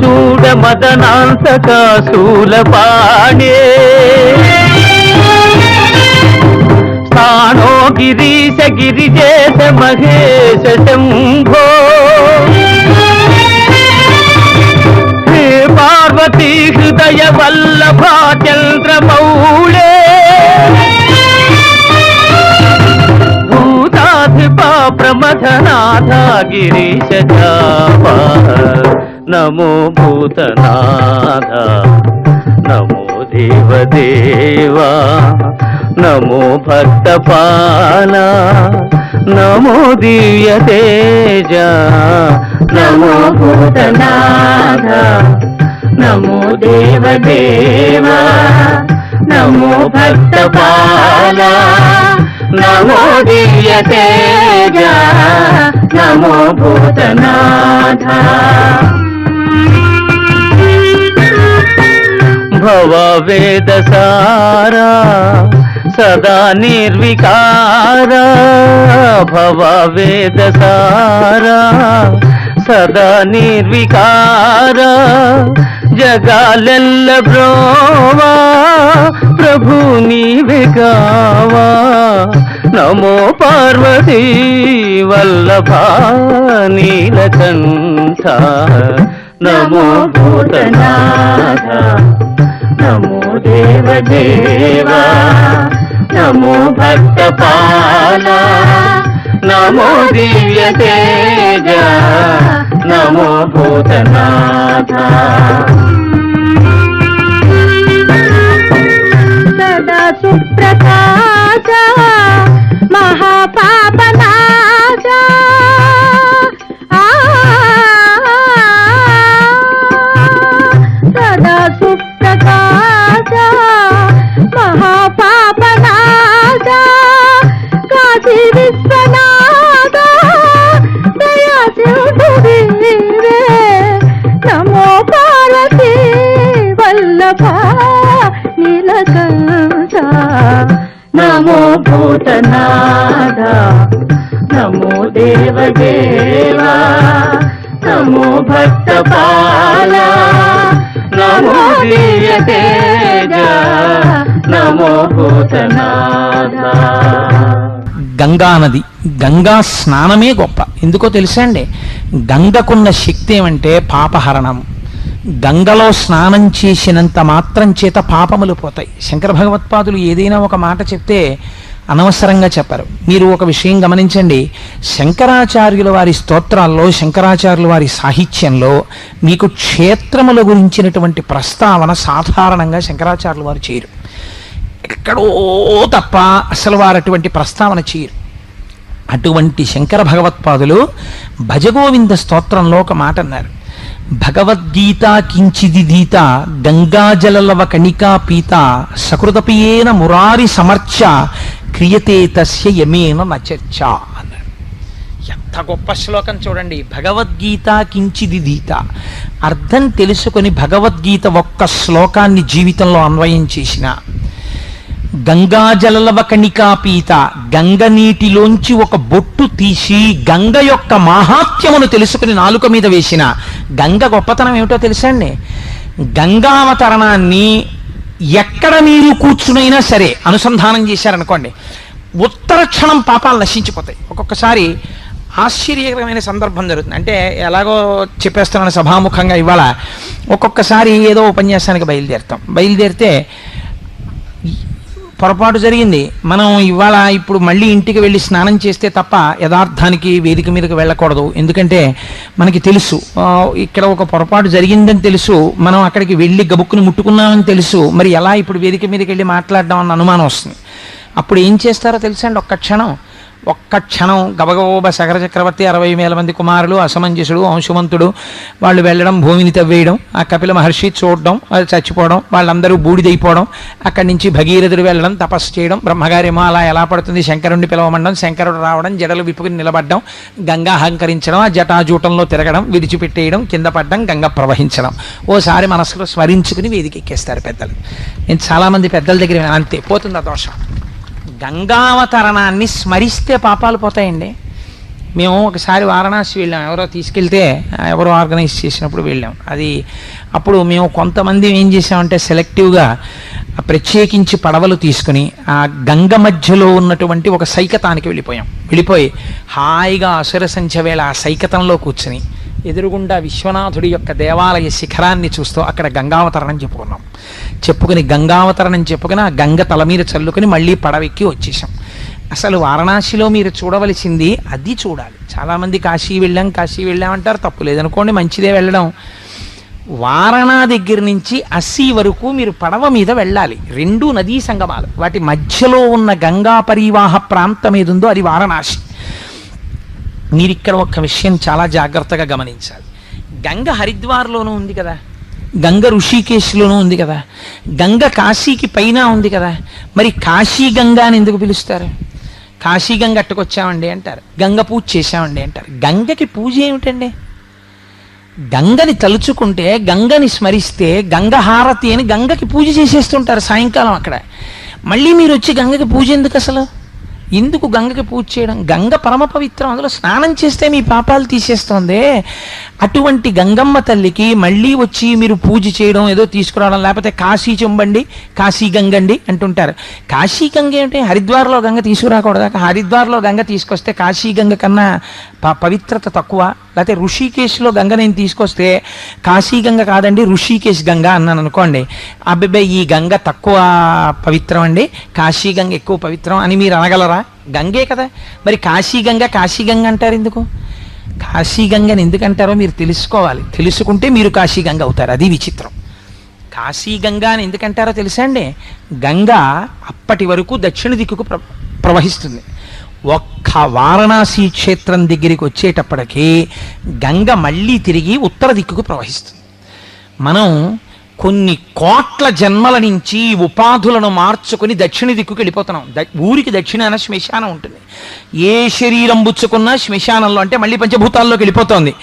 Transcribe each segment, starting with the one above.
చూడ మదనాంతక శూలపాణే స్థానో గిరీశ గిరిజేశ మహేశ శంభో. హే పార్వతీ హృదయ వల్లభా చంద్రమౌళే భూతాధిపా ప్రమథనాథ గిరీశ చాపా. నమో భూతనాథ నమో దేవదేవా నమో భక్తపాల నమో దివ్య తేజ నమో భూతనాథ నమో దేవదేవా నమో భక్తపాల నమో దివ్య తేజ నమో భూతనాథ. భవ వేద సారా సదా నిర్వికార భవ వేద సారా సదా నిర్వికార జగాలెల్ల బ్రోవా ప్రభు నీవే కావా నమో పార్వతీ వల్లభా నీలకంఠ నమో భూతనాథ నమో దేవదేవా నమో భక్తపాల నమో దివ్య తేజ నమో భూతనాథ. సదా నమో భూతనాథ నమో దేవదేవా నమో భక్తపాల నమో దివ్య నమో భూతనాథ గంగా నది గంగా స్నానమే గొప్ప. ఎందుకో తెలుసా అండి? గంగకున్న శక్తి ఏమంటే పాపహరణం గంగలో స్నానం చేసినంత మాత్రం చేత పాపములు పోతాయి. శంకర భగవత్పాదులు ఏదైనా ఒక మాట చెప్తే అనవసరంగా చెప్పరు. మీరు ఒక విషయం గమనించండి. శంకరాచార్యుల వారి స్తోత్రాల్లో శంకరాచార్యుల వారి సాహిత్యంలో మీకు క్షేత్రముల గురించినటువంటి ప్రస్తావన సాధారణంగా శంకరాచార్యుల వారు చేయరు. ఎక్కడో తప్ప అసలు వారు అటువంటి ప్రస్తావన చేయరు. అటువంటి శంకర భగవత్పాదులు భజగోవింద స్తోత్రంలో ఒక మాట అన్నారు. భగవద్గీత కించిదిదీత గంగాజలలవ కణికా పీత సకృతపియేన మురారి సమర్చ క్రియతే తస్య యమేన నచర్చ ఎంత గొప్ప శ్లోకం చూడండి. భగవద్గీత కించిదిదీత అర్థం తెలుసుకొని భగవద్గీత ఒక్క శ్లోకాన్ని జీవితంలో అన్వయం చేసిన గంగాజలలవ కణికాపీత గంగ నీటిలోంచి ఒక బొట్టు తీసి గంగ యొక్క మాహాత్మ్యమును తెలుసుకుని నాలుక మీద వేసిన. గంగ గొప్పతనం ఏమిటో తెలుసా అండి? గంగావతరణాన్ని ఎక్కడ మీరు కూర్చునైనా సరే అనుసంధానం చేశారనుకోండి ఉత్తర క్షణం పాపాలు నశించిపోతాయి. ఒక్కొక్కసారి ఆశ్చర్యకరమైన సందర్భం జరుగుతుంది. అంటే ఎలాగో చెప్పేస్తున్నాను సభాముఖంగా ఇవాళ. ఒక్కొక్కసారి ఏదో ఉపన్యాసానికి బయలుదేరుతాం. బయలుదేరితే పొరపాటు జరిగింది. మనం ఇవాళ ఇప్పుడు మళ్ళీ ఇంటికి వెళ్ళి స్నానం చేస్తే తప్ప యథార్థానికి వేదిక మీదకి వెళ్ళకూడదు. ఎందుకంటే మనకి తెలుసు. ఇక్కడ ఒక పొరపాటు జరిగిందని తెలుసు. మనం అక్కడికి వెళ్ళి గబుక్కుని ముట్టుకున్నామని తెలుసు. మరి ఎలా ఇప్పుడు వేదిక మీదకి వెళ్ళి మాట్లాడడం అన్న అనుమానం వస్తుంది. అప్పుడు ఏం చేస్తారో తెలుసా అండి? ఒక్క క్షణం. ఒక్క క్షణం గబగబోబ శకర చక్రవర్తి అరవై వేల మంది కుమారులు అసమంజసుడు అంశుమంతుడు వాళ్ళు వెళ్ళడం భూమిని తవ్వేయడం ఆ కపిల మహర్షి చూడడం వాళ్ళు చచ్చిపోవడం వాళ్ళందరూ బూడిదైపోవడం అక్కడి నుంచి భగీరథుడు వెళ్ళడం తపస్సు చేయడం బ్రహ్మగారేమో అలా ఎలా పడుతుంది శంకరుణ్ణి పిలవమండం శంకరుడు రావడం జడలు విప్పుకుని నిలబడడం గంగా అహంకరించడం ఆ జటాజూటంలో తిరగడం విడిచిపెట్టేయడం కింద పడడం గంగ ప్రవహించడం. ఓసారి మనసులో స్మరించుకుని వేదిక ఎక్కేస్తారు పెద్దలు. నేను చాలామంది పెద్దల దగ్గర అంతే పోతుంది ఆ దోషం? గంగావతరణాన్ని స్మరిస్తే పాపాలు పోతాయండి. మేము ఒకసారి వారణాసి వెళ్ళాం. ఎవరో తీసుకెళ్తే ఎవరో ఆర్గనైజ్ చేసినప్పుడు వెళ్ళాం. అది అప్పుడు మేము కొంతమంది ఏం చేసామంటే సెలెక్టివ్గా ప్రత్యేకించి పడవలు తీసుకుని ఆ గంగ మధ్యలో ఉన్నటువంటి ఒక సైకతానికి వెళ్ళిపోయాం. వెళ్ళిపోయి హాయిగా అసుర సంఖ్య వేళ ఆ సైకతంలో కూర్చుని ఎదురుగుండా విశ్వనాథుడి యొక్క దేవాలయ శిఖరాన్ని చూస్తూ అక్కడ గంగావతరణం చెప్పుకున్నాం. చెప్పుకుని గంగావతరణం చెప్పుకుని ఆ గంగ తల మీద చల్లుకుని మళ్ళీ పడవెక్కి వచ్చేసాం అసలు వారణాసిలో మీరు చూడవలసింది అది చూడాలి. చాలామంది కాశీ వెళ్ళాం కాశీ వెళ్ళాం అంటారు తప్పు లేదనుకోండి మంచిదే వెళ్ళడం. వారణా దగ్గర నుంచి అస్సీ వరకు మీరు పడవ మీద వెళ్ళాలి. రెండు నదీ సంగమాలు వాటి మధ్యలో ఉన్న గంగా పరివాహ ప్రాంతం ఏదుందో అది వారణాసి. మీరు ఇక్కడ ఒక విషయం చాలా జాగ్రత్తగా గమనించాలి. గంగ హరిద్వార్లోనూ ఉంది కదా. గంగ ఋషికేశ్లోనూ ఉంది కదా. గంగ కాశీకి పైన ఉంది కదా. మరి కాశీ గంగ అని ఎందుకు పిలుస్తారు? కాశీ గంగ అట్టుకొచ్చామండి అంటారు. గంగ పూజ చేశామండి అంటారు. గంగకి పూజ ఏమిటండి? గంగని తలుచుకుంటే గంగని స్మరిస్తే గంగ హారతి అని గంగకి పూజ చేసేస్తుంటారు సాయంకాలం అక్కడ. మళ్ళీ మీరు వచ్చి గంగకి పూజ ఎందుకు అసలు? ఎందుకు గంగకి పూజ చేయడం గంగ పరమ పవిత్రం. అందులో స్నానం చేస్తే మీ పాపాలు తీసేస్తోందే. అటువంటి గంగమ్మ తల్లికి మళ్ళీ వచ్చి మీరు పూజ చేయడం ఏదో తీసుకురావడం లేకపోతే కాశీ చెంబండి కాశీ గంగండి అంటుంటారు. కాశీ గంగ ఏంటి హరిద్వార్లో గంగ తీసుకురాకూడదా? హరిద్వార్లో గంగ తీసుకొస్తే కాశీ గంగ కన్నా ప- పవిత్రత తక్కువ? లేకపోతే ఋషికేశ్లో గంగ నేను తీసుకొస్తే కాశీ గంగ కాదండి ఋషికేశ్ గంగ అన్నాను అనుకోండి. అబ్బాయి ఈ గంగ తక్కువ పవిత్రం అండి. కాశీ గంగ ఎక్కువ పవిత్రం అని మీరు అనగలరా? గంగే కదా. మరి కాశీ గంగ అంటారు ఎందుకు? కాశీ గంగని ఎందుకంటారో మీరు తెలుసుకోవాలి. తెలుసుకుంటే మీరు కాశీగంగ అవుతారు. అది విచిత్రం. కాశీ గంగా అని ఎందుకంటారో తెలుసా అండి? గంగ అప్పటి వరకు దక్షిణ దిక్కుకు ప్ర ప్రవహిస్తుంది. ఒక్క వారణాసి క్షేత్రం దగ్గరికి వచ్చేటప్పటికి గంగ మళ్ళీ తిరిగి ఉత్తర దిక్కుకు ప్రవహిస్తుంది. మనం కొన్ని కోట్ల జన్మల నుంచి ఉపాధులను మార్చుకుని దక్షిణ దిక్కుకి వెళ్ళిపోతున్నాం. ద- ఊరికి దక్షిణాన శ్మశానం ఉంటుంది. ఏ శరీరం బుచ్చుకున్నా శ్మశానంలో అంటే మళ్ళీ పంచభూతాల్లోకి వెళ్ళిపోతుంది.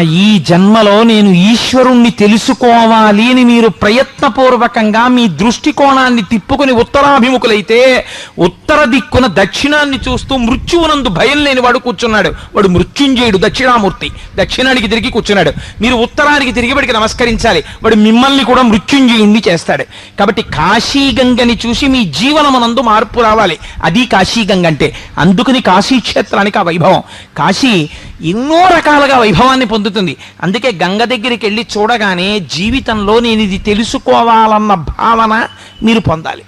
ఈ జన్మలో నేను ఈశ్వరుణ్ణి తెలుసుకోవాలి అని మీరు ప్రయత్నపూర్వకంగా మీ దృష్టికోణాన్ని తిప్పుకుని ఉత్తరాభిముఖులైతే ఉత్తర దిక్కున దక్షిణాన్ని చూస్తూ మృత్యువునందు భయం లేని వాడు కూర్చున్నాడు. వాడు మృత్యుంజయుడు దక్షిణామూర్తి. దక్షిణానికి తిరిగి కూర్చున్నాడు. మీరు ఉత్తరానికి తిరిగి వాడికి నమస్కరించాలి. వాడు మిమ్మల్ని కూడా మృత్యుంజయుణ్ణి చేస్తాడు. కాబట్టి కాశీగంగని చూసి మీ జీవనమునందు మార్పు రావాలి. అది కాశీగంగ అంటే. అందుకని కాశీ క్షేత్రానికి ఆ వైభవం. కాశీ ఎన్నో రకాలుగా వైభవాన్ని పొందుతుంది. అందుకే గంగ దగ్గరికి వెళ్ళి చూడగానే జీవితంలో నేను ఇది తెలుసుకోవాలన్న భావన మీరు పొందాలి.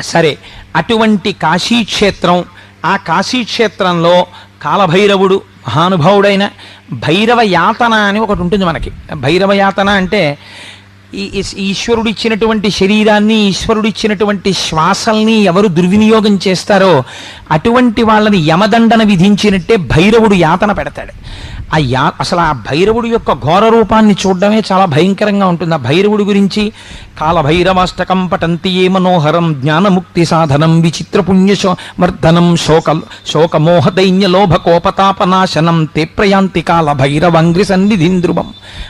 సరే అటువంటి కాశీక్షేత్రం ఆ కాశీక్షేత్రంలో కాలభైరవుడు మహానుభావుడైన భైరవ యాతన అని ఒకటి ఉంటుంది మనకి. భైరవ యాతన అంటే ఈశ్వరుడు ఇచ్చినటువంటి శరీరాన్ని ఈశ్వరుడు ఇచ్చినటువంటి శ్వాసల్ని ఎవరు దుర్వినియోగం చేస్తారో అటువంటి వాళ్ళని యమదండన విధించినట్టే భైరవుడు యాతన పెడతాడు. ఆ యా అసలు ఆ భైరవుడి యొక్క ఘోర రూపాన్ని చూడడమే చాలా భయంకరంగా ఉంటుంది. ఆ భైరవుడి గురించి కాలభైరవాష్టకం పటంతి ఏ మనోహరం జ్ఞానముక్తి సాధనం విచిత్ర పుణ్యశో మర్దనం శోక శోకమోహదైన్య లోభ కోపతాపనాశనం te ప్రయాంతి కాల భైరవంగ్రి సన్నిధిం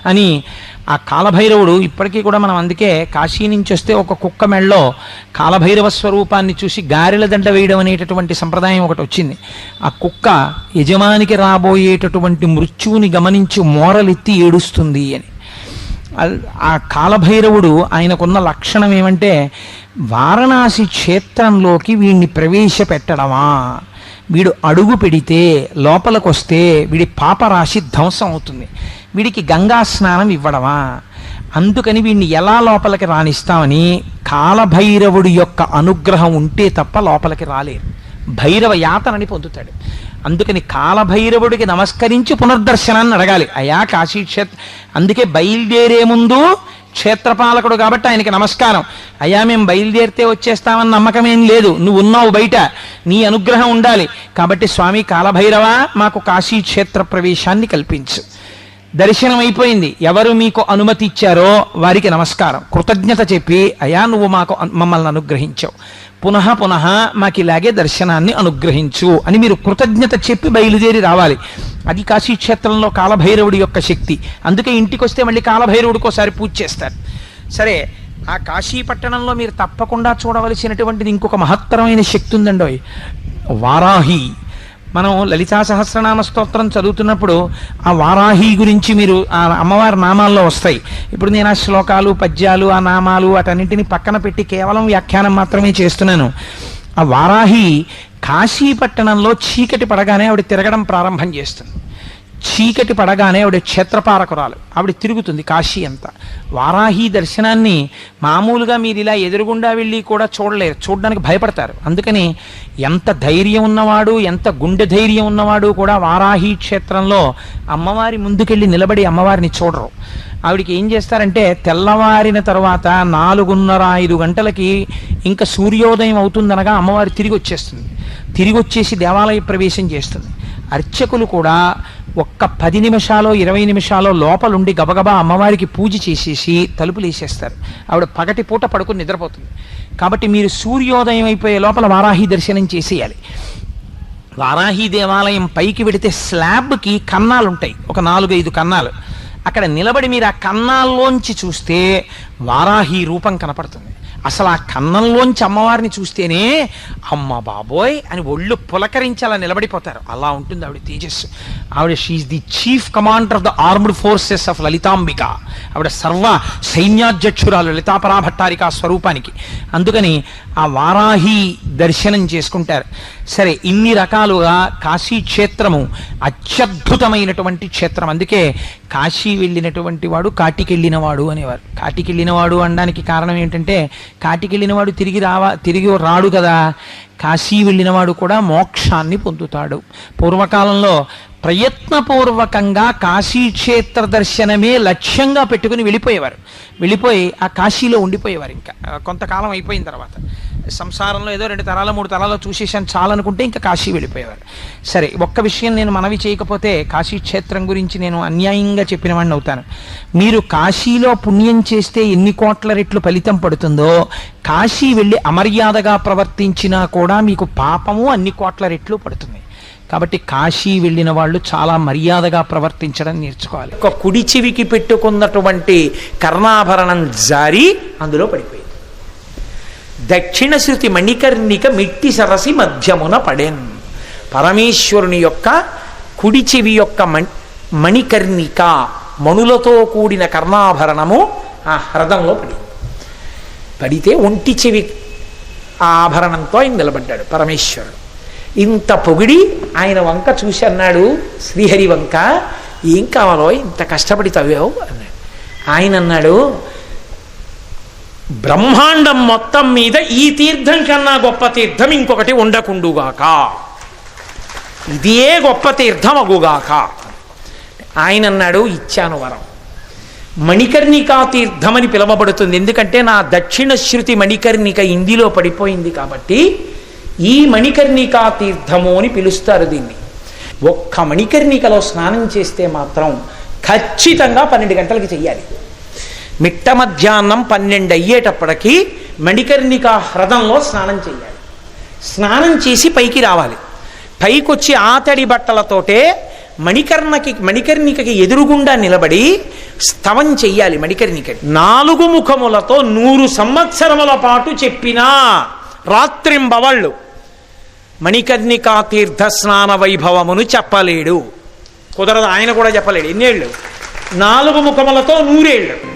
అని ఆ కాలభైరవుడు ఇప్పటికీ కూడా మనం అందుకే కాశీ నుంచి వస్తే ఒక కుక్క మెళ్ళలో కాలభైరవ స్వరూపాన్ని చూసి గారెల దండ వేయడం అనేటటువంటి సంప్రదాయం ఒకటి వచ్చింది. ఆ కుక్క యజమానికి రాబోయేటటువంటి మృత్యువుని గమనించి మోరలెత్తి ఏడుస్తుంది అని. ఆ కాలభైరవుడు ఆయనకున్న లక్షణం ఏమంటే వారణాసి క్షేత్రంలోకి వీణ్ణి ప్రవేశపెట్టడమా? వీడు అడుగు పెడితే లోపలికి వస్తే వీడి పాపరాశి ధ్వంసం అవుతుంది. వీడికి గంగా స్నానం ఇవ్వడమా? అందుకని వీడిని ఎలా లోపలికి రాణిస్తామని కాలభైరవుడి యొక్క అనుగ్రహం ఉంటే తప్ప లోపలికి రాలేరు భైరవ యాతనని పొందుతాడు. అందుకని కాలభైరవుడికి నమస్కరించి పునర్దర్శనాన్ని అడగాలి. అయా కాశీక్షేత్ర అందుకే బయలుదేరే ముందు క్షేత్రపాలకుడు కాబట్టి ఆయనకి నమస్కారం. అయ్యా మేము బయలుదేరితే వచ్చేస్తామని నమ్మకం ఏం లేదు. నువ్వు ఉన్నావు బయట. నీ అనుగ్రహం ఉండాలి. కాబట్టి స్వామి కాలభైరవ మాకు కాశీ క్షేత్ర ప్రవేశాన్ని కల్పించు. దర్శనం అయిపోయింది. ఎవరు మీకు అనుమతి ఇచ్చారో వారికి నమస్కారం. కృతజ్ఞత చెప్పి అయా నువ్వు మాకు మమ్మల్ని అనుగ్రహించావు. పునః పునః మాకు ఇలాగే దర్శనాన్ని అనుగ్రహించు అని మీరు కృతజ్ఞత చెప్పి బయలుదేరి రావాలి. అది కాశీక్షేత్రంలో కాలభైరవుడి యొక్క శక్తి. అందుకే ఇంటికి వస్తే మళ్ళీ కాలభైరవుడికోసారి పూజ చేస్తారు. సరే ఆ కాశీ పట్టణంలో మీరు తప్పకుండా చూడవలసినటువంటిది ఇంకొక మహత్తరమైన శక్తి ఉందండి వారాహి. మనం లలితా సహస్రనామ స్తోత్రం చదువుతున్నప్పుడు ఆ వారాహి గురించి మీరు ఆ అమ్మవారి నామాల్లో వస్తాయి. ఇప్పుడు నేను ఆ శ్లోకాలు పద్యాలు ఆ నామాలు వాటన్నింటినీ పక్కన పెట్టి కేవలం వ్యాఖ్యానం మాత్రమే చేస్తున్నాను. ఆ వారాహి కాశీపట్టణంలో చీకటి పడగానే ఆవిడ తిరగడం ప్రారంభం చేస్తుంది. చీకటి పడగానే ఆవిడ క్షేత్రపారకురాలు. ఆవిడ తిరుగుతుంది కాశీ అంతా. వారాహి దర్శనాన్ని మామూలుగా మీరు ఇలా ఎదురుగుండా వెళ్ళి కూడా చూడలేరు. చూడడానికి భయపడతారు. అందుకని ఎంత ధైర్యం ఉన్నవాడు ఎంత గుండె ధైర్యం ఉన్నవాడు కూడా వారాహి క్షేత్రంలో అమ్మవారి ముందుకెళ్ళి నిలబడి అమ్మవారిని చూడరు. ఆవిడికి ఏం చేస్తారంటే తెల్లవారిన తర్వాత నాలుగున్నర ఐదు గంటలకి ఇంకా సూర్యోదయం అవుతుందనగా అమ్మవారి తిరిగి వచ్చేస్తుంది తిరిగి వచ్చేసి దేవాలయ ప్రవేశం చేస్తుంది. అర్చకులు కూడా ఒక్క పది నిమిషాలు ఇరవై నిమిషాలు లోపలుండి గబగబా అమ్మవారికి పూజ చేసేసి తలుపులు వేసేస్తారు. ఆవిడ పగటి పూట పడుకుని నిద్రపోతుంది. కాబట్టి మీరు సూర్యోదయం అయిపోయే లోపల వారాహి దర్శనం చేసేయాలి. వారాహి దేవాలయం పైకి వెడితే స్లాబ్కి కన్నాలు ఉంటాయి ఒక నాలుగైదు కన్నాలు. అక్కడ నిలబడి మీరు ఆ కన్నాల్లోంచి చూస్తే వారాహి రూపం కనపడుతుంది. అసలు ఆ కన్నంలోంచి అమ్మవారిని చూస్తేనే అమ్మ బాబోయ్ అని ఒళ్ళు పులకరించి అలా నిలబడిపోతారు. అలా ఉంటుంది ఆవిడ తేజస్సు. ఆవిడ she the chief commander of the armed forces of Lalitambika. ఆవిడ సర్వ సైన్యాధ్యక్షురాలు లలితాపరాభట్టారిక స్వరూపానికి. అందుకని ఆ వారాహి దర్శనం చేసుకుంటారు. సరే ఇన్ని రకాలుగా కాశీ క్షేత్రము అత్యద్భుతమైనటువంటి క్షేత్రం. అందుకే కాశీ వెళ్ళినటువంటి వాడు కాటికెళ్ళినవాడు అనేవారు. కాటికెళ్ళినవాడు అనడానికి కారణం ఏంటంటే కాటికెళ్ళినవాడు తిరిగి రావా తిరిగి రాడు కదా. కాశీ వెళ్ళినవాడు కూడా మోక్షాన్ని పొందుతాడు. పూర్వకాలంలో ప్రయత్నపూర్వకంగా కాశీక్షేత్ర దర్శనమే లక్ష్యంగా పెట్టుకుని వెళ్ళిపోయేవారు. వెళ్ళిపోయి ఆ కాశీలో ఉండిపోయేవారు ఇంకా. కొంతకాలం అయిపోయిన తర్వాత. సంసారంలో ఏదో రెండు తరాల మూడు తరాలు చూసేసాను చాలనుకుంటే ఇంకా కాశీ వెళ్ళిపోయేవారు. సరే ఒక్క విషయం నేను మనవి చేయకపోతే కాశీ క్షేత్రం గురించి నేను అన్యాయంగా చెప్పిన వాడిని అవుతాను. మీరు కాశీలో పుణ్యం చేస్తే ఎన్ని కోట్ల రెట్లు ఫలితం పడుతుందో కాశీ వెళ్ళి అమర్యాదగా ప్రవర్తించినా కూడా మీకు పాపము అన్ని కోట్ల రెట్లు పడుతుంది. కాబట్టి కాశీ వెళ్ళిన వాళ్ళు చాలా మర్యాదగా ప్రవర్తించడం నేర్చుకోవాలి. ఒక కుడి చెవికి పెట్టుకున్నటువంటి కర్ణాభరణం జారి అందులో పడిపోయింది. దక్షిణ శృతి మణికర్ణిక మిట్టి సరసి మధ్యమున పడెన్. పరమేశ్వరుని యొక్క కుడి చెవి యొక్క మణి మణికర్ణిక మణులతో కూడిన కర్ణాభరణము ఆ హ్రదంలో పడింది. పడితే ఒంటి చెవి ఆ ఆభరణంతో ఆయన నిలబడ్డాడు పరమేశ్వరుడు. ఇంత పొగిడి ఆయన వంక చూసి అన్నాడు శ్రీహరి వంక ఏం కావాలో ఇంత కష్టపడి తవ్వావు అన్నాడు. ఆయన అన్నాడు బ్రహ్మాండం మొత్తం మీద ఈ తీర్థం కన్నా గొప్ప తీర్థం ఇంకొకటి ఉండకుండుగాక. ఇదే గొప్ప తీర్థం అగుగాక. ఆయన అన్నాడు ఇచ్చాను వరం. మణికర్ణికా అని పిలవబడుతుంది. ఎందుకంటే నా దక్షిణ శృతి మణికర్ణిక ఇందిలో పడిపోయింది కాబట్టి ఈ మణికర్ణికా తీర్థము అని పిలుస్తారు దీన్ని. ఒక్క మణికర్ణికలో స్నానం చేస్తే మాత్రం ఖచ్చితంగా పన్నెండు గంటలకి చెయ్యాలి. మిట్ట మధ్యాహ్నం పన్నెండు అయ్యేటప్పటికీ మణికర్ణిక హ్రదంలో స్నానం చేయాలి స్నానం చేసి పైకి రావాలి. పైకి వచ్చి ఆతడి బట్టలతోటే మణికర్ణకి మణికర్ణికకి ఎదురుగుండా నిలబడి స్తవం చెయ్యాలి మణికర్ణిక. నాలుగు ముఖములతో నూరు సంవత్సరముల పాటు చెప్పినా రాత్రింబవళ్ళు మణికర్ణికా తీర్థ స్నాన వైభవమును చెప్పలేడు. కుదరదు ఆయన కూడా చెప్పలేడు. ఎన్నేళ్ళు? నాలుగు ముఖములతో నూరేళ్ళు.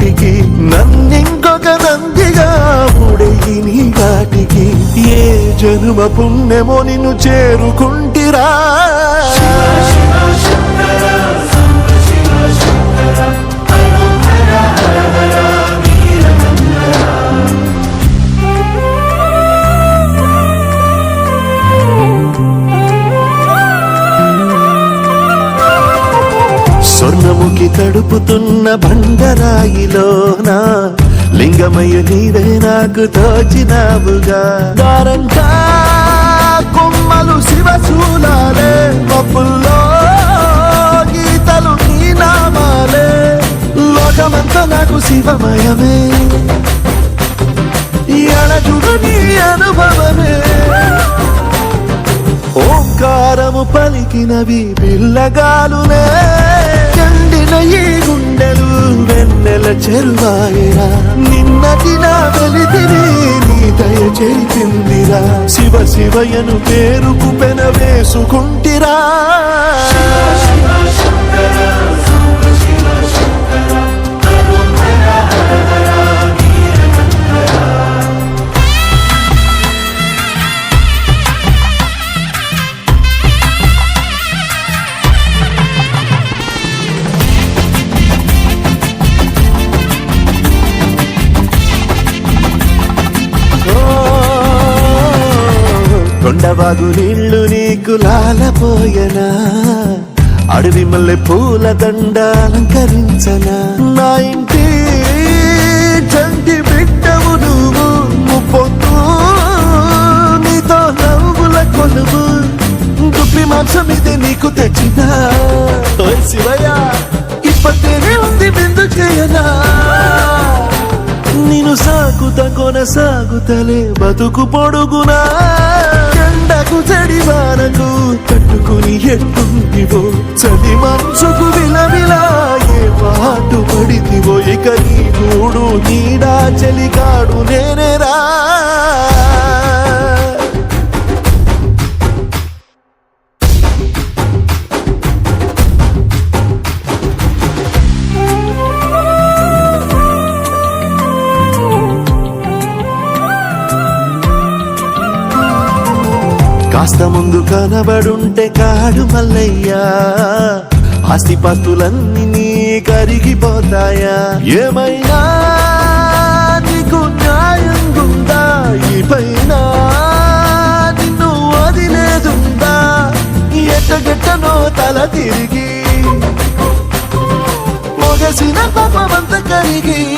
జనుమ పుణ్యమో నిన్ను చేరుకుంటిరా. స్వర్ణముకి తడుపుతున్న బండరాయిలోనా లింగమయ్య నీవే నాకు తోచినావుగా. దారంతా కొమ్మలు శివశూలాలే పప్పుల్లో గీతలు నీ నామాలే. లోకమంతా నాకు శివమయమే. ఎడజుడు నీ అనుభవమే. ఓంకారము పలికినవి పిల్లగాలునే ఎండిన ఈ గుండె వెన్నెల చెరువాయరా నిన్నటి నా వెలితిని నీ దయ చేసిందిరా. శివ శివయను పేరుకు పెన వేసుకుంటిరా. నీళ్ళు నీకు లాలపోయనా? అడవి మల్లె పూల దండ అలంకరించనా? నా ఇంటి చంటి బిడ్డవు నువ్వు ముప్పొద్దు నీతో నవ్వుల కొలువు. దుప్పి మాంసం ఇది నీకు తెచ్చినా. శివయ్య! ఇప్పటినే ఉంది బిందు చేయనా? నిన్ను సాగుత కొనసాగుతలే బతుకు పొడుగునా? ఎండకు చెడి వానకు తట్టుకుని ఎట్టుందివో? చలి మనసుకు విలవిలా ఏ పాటు పడితివో? ఇక నీ గూడు నీడా చలికాడు నేనేరా. కాస్త ముందు కనబడుంటే కాడు మల్లయ్యా. ఆస్తి పాస్తులన్నీ కరిగిపోతాయా. ఏమైనా నీకు న్యాయం గుందా ఈ పైన నిన్ను వదిలేదుందా ఎట్టగెట్టనో తల తిరిగి. మొగసిన పాపమంత కరిగి.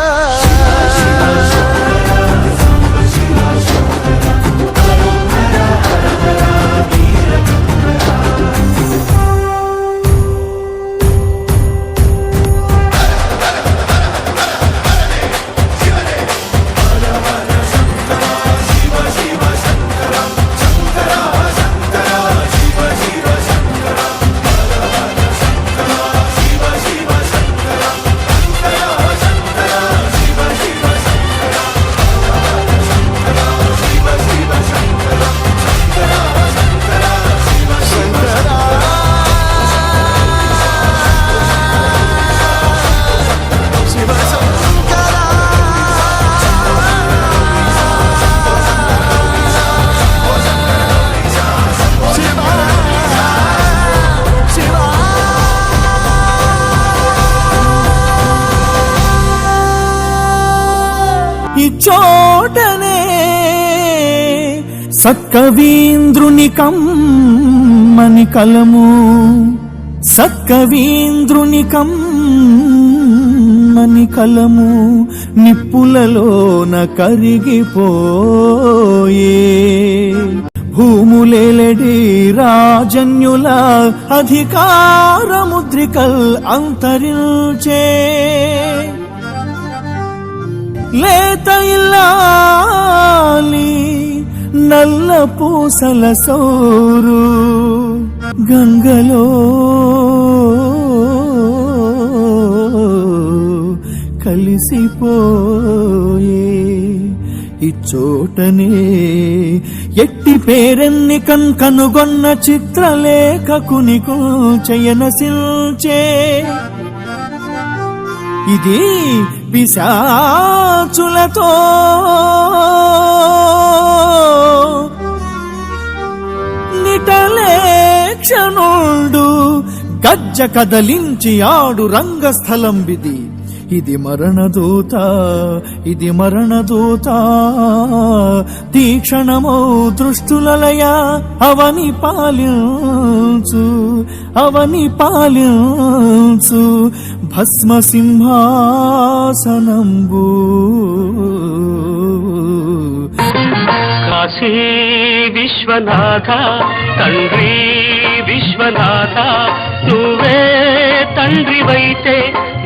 సత్కవీంద్రుని కమ్మని కలము. సత్కవీంద్రుని కమ్మని కలము. నిప్పులలోన కరిగిపోయే. భూములేలడి రాజన్యుల అధికారముద్రికల్ అంతరించే. లేత ఇల్లాలి నల్ల పూసల సోరు గంగలో కలిసిపోయే ఇచ్చోటనే ఎట్టి పేరెన్ని కన్ కనుగొన్న చిత్రలేఖకుని చేయనసిల్చే ఇది పిశాచులతో నిటలేక్షణుడు గజ్జ కదలించి ఆడు రంగస్థలం విధి ఇది మరణదూత ఇది మరణదూత తీక్షణమౌ దృష్టులలయ అవని పాలించు అవని పాలించు. భస్మ సింహాసనంబు కాశీ విశ్వనాథ తండ్రి విశ్వనాథ నువ్వే తండ్రివైతే